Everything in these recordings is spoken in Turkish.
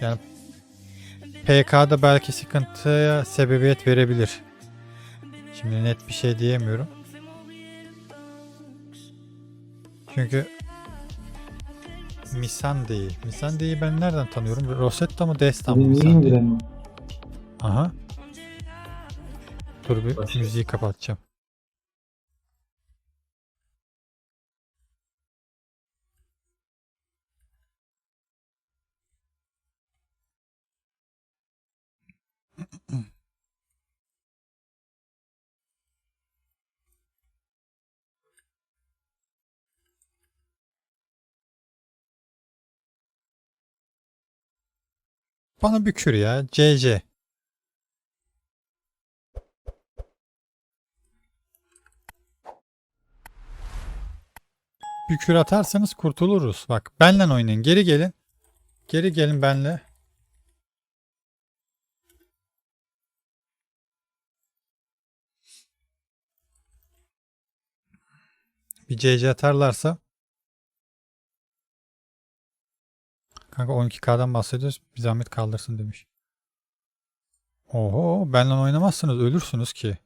Yani PK'da belki sıkıntıya sebebiyet verebilir. Şimdi net bir şey diyemiyorum. Çünkü Misande'yi. Misande'yi ben nereden tanıyorum? Rosetta mı Desta mı indiremiyorum? Aha. Dur bir müziği kapatacağım. Bana bükür ya. CC. Bir kür atarsanız kurtuluruz. Bak benle oynayın. Geri gelin. Geri gelin benle. Bir CC atarlarsa Kanka 12K'dan bahsediyoruz. Bir zahmet kaldırsın demiş. Oho benle oynamazsınız ölürsünüz ki.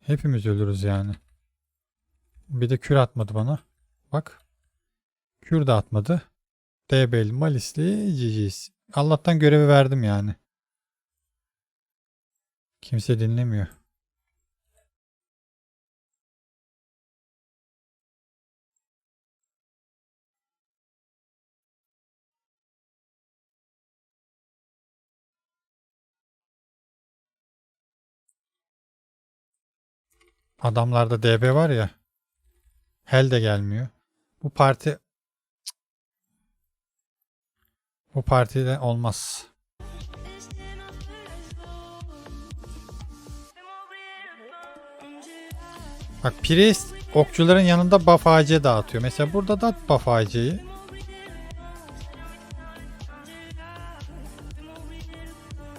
Hepimiz ölürüz yani. Bir de kür atmadı bana. Bak. Kür de atmadı. DB'li, Malisli, GG's. Allah'tan görevi verdim yani. Kimse dinlemiyor. Adamlarda DB var ya. Hel de gelmiyor. Bu parti bu partide olmaz. Bak Priest okçuların yanında buff AC dağıtıyor. Mesela burada da buff AC'yi.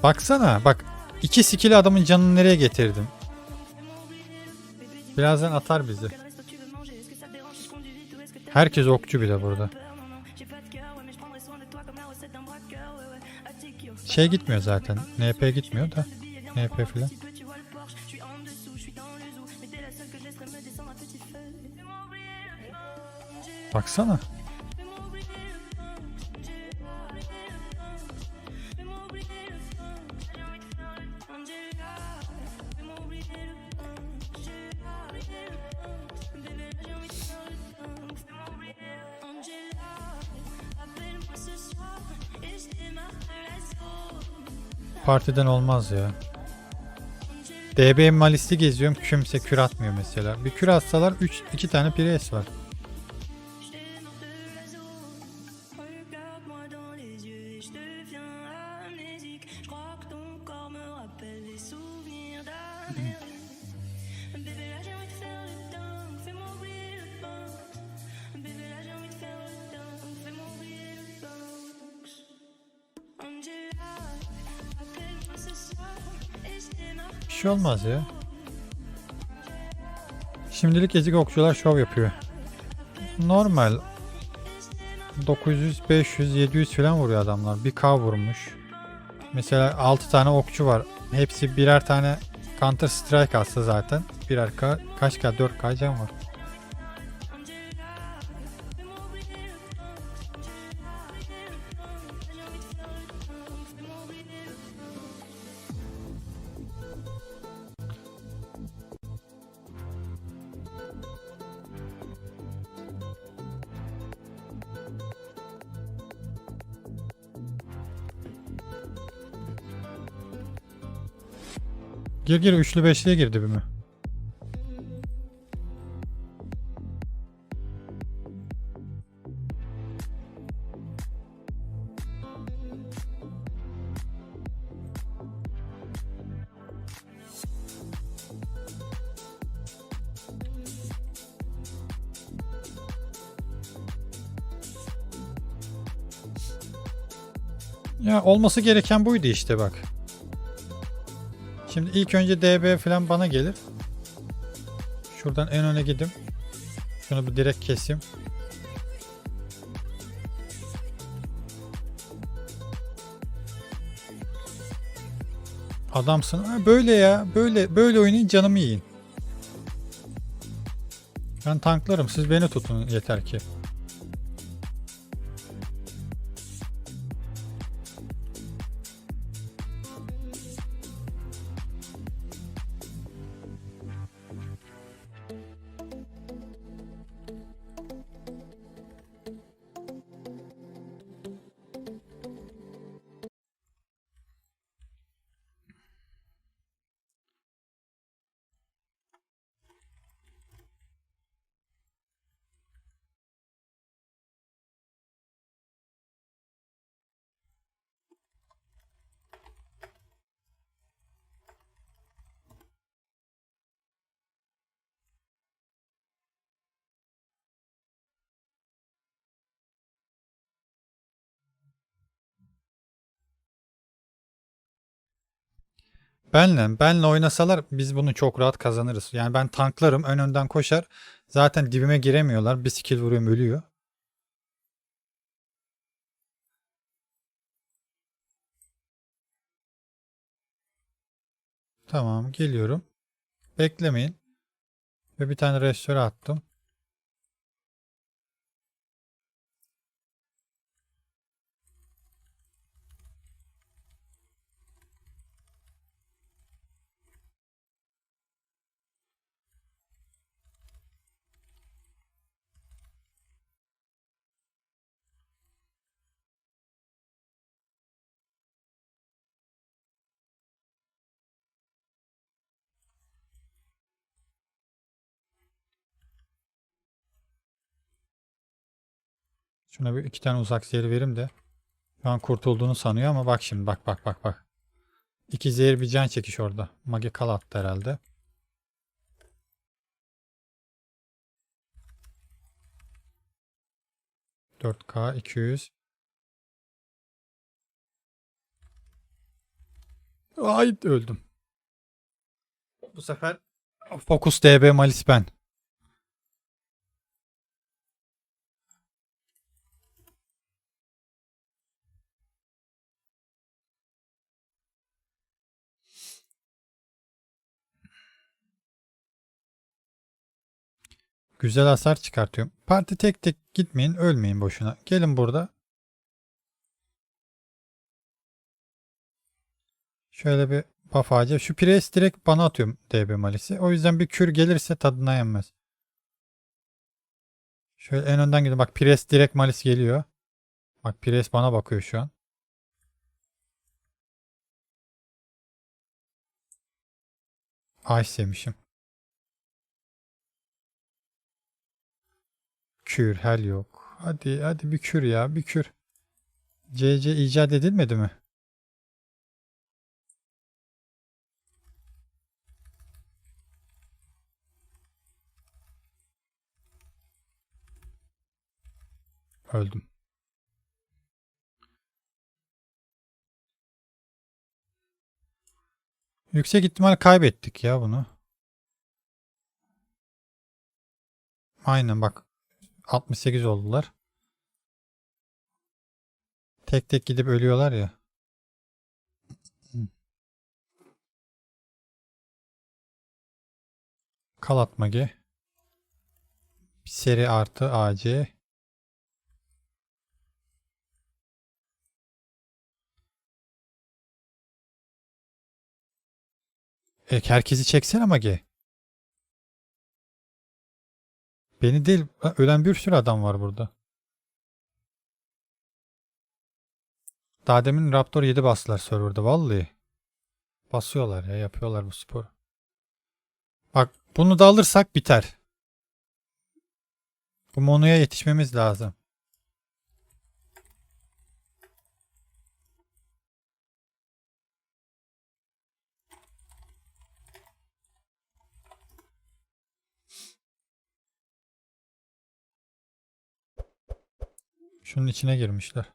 Baksana bak iki skill adamın canını nereye getirdim. Birazdan atar bizi. Herkes okçu bir de burada. Şey gitmiyor zaten. NP gitmiyor da. NP filan. Baksana. Partiden olmaz ya. DB malisti geziyorum kimse kür atmıyor mesela. Bir kür atsalar 3 2 tane pres var. Şey olmaz ya. Şimdilik ezik okçular şov yapıyor. Normal. 900, 500, 700 falan vuruyor adamlar. Bir K vurmuş. Mesela 6 tane okçu var. Hepsi birer tane Counter Strike atsa zaten. Birer K, kaç K? 4 K can var. Gir gir üçlü beşliye girdi bir mi? Ya olması gereken buydu işte bak. Şimdi ilk önce DB falan bana gelir. Şuradan en öne gidim. Şunu bir direkt keseyim. Adamsın. Ha, böyle ya. Böyle böyle oynayın canımı yiyin. Ben tanklarım. Siz beni tutun yeter ki. Benle, benle oynasalar biz bunu çok rahat kazanırız. Yani ben tanklarım, ön önden koşar. Zaten dibime giremiyorlar. Bir skill vuruyorum ölüyor. Tamam, geliyorum. Beklemeyin. Ve bir tane restore attım. Şuna bir iki tane uzak zehir verim de. Şu an kurtulduğunu sanıyor ama bak şimdi bak bak bak bak. İki zehir bir can çekiş orada. Mage kal attı herhalde. Dört K 200. Ay öldüm. Bu sefer Focus DB Malis ben. Güzel hasar çıkartıyorum. Parti tek tek gitmeyin, ölmeyin boşuna. Gelin burada. Şöyle bir buff. Şu pres direkt bana atıyorum DB malisi. O yüzden bir kür gelirse tadına yenmez. Şöyle en önden gidin. Bak pres direkt malis geliyor. Bak pres bana bakıyor şu an. Ay sevmişim. Kür hel yok. Hadi hadi bir kür ya bir kür. CC icat edilmedi mi? Öldüm. Yüksek ihtimal kaybettik ya bunu. Aynen bak 68 oldular. Tek tek gidip ölüyorlar ya. Kalat magi. Seri artı AC. E, herkesi çeksene magi. Beni değil, ölen bir sürü adam var burada. Daha demin Raptor 7 bastılar serverda vallahi. Basıyorlar ya, yapıyorlar bu sporu. Bak bunu da alırsak biter. Bu Mono'ya yetişmemiz lazım. Şunun içine girmişler.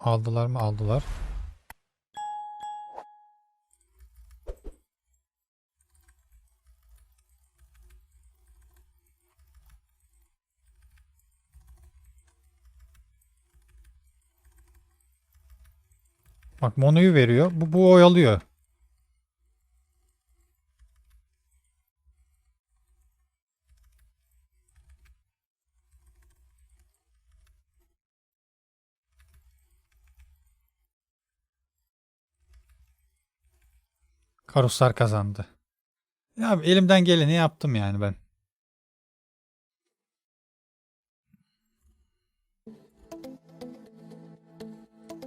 Aldılar mı? Aldılar. Bak Mono'yu veriyor. Bu, bu oyalıyor. Karuslar kazandı. Ya elimden geleni yaptım yani ben.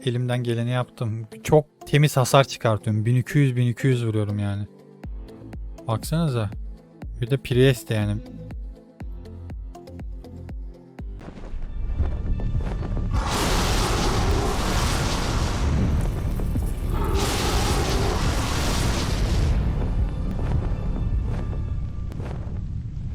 Elimden geleni yaptım. Çok temiz hasar çıkartıyorum. 1200 1200 vuruyorum yani. Baksanıza. Bir de Priest yani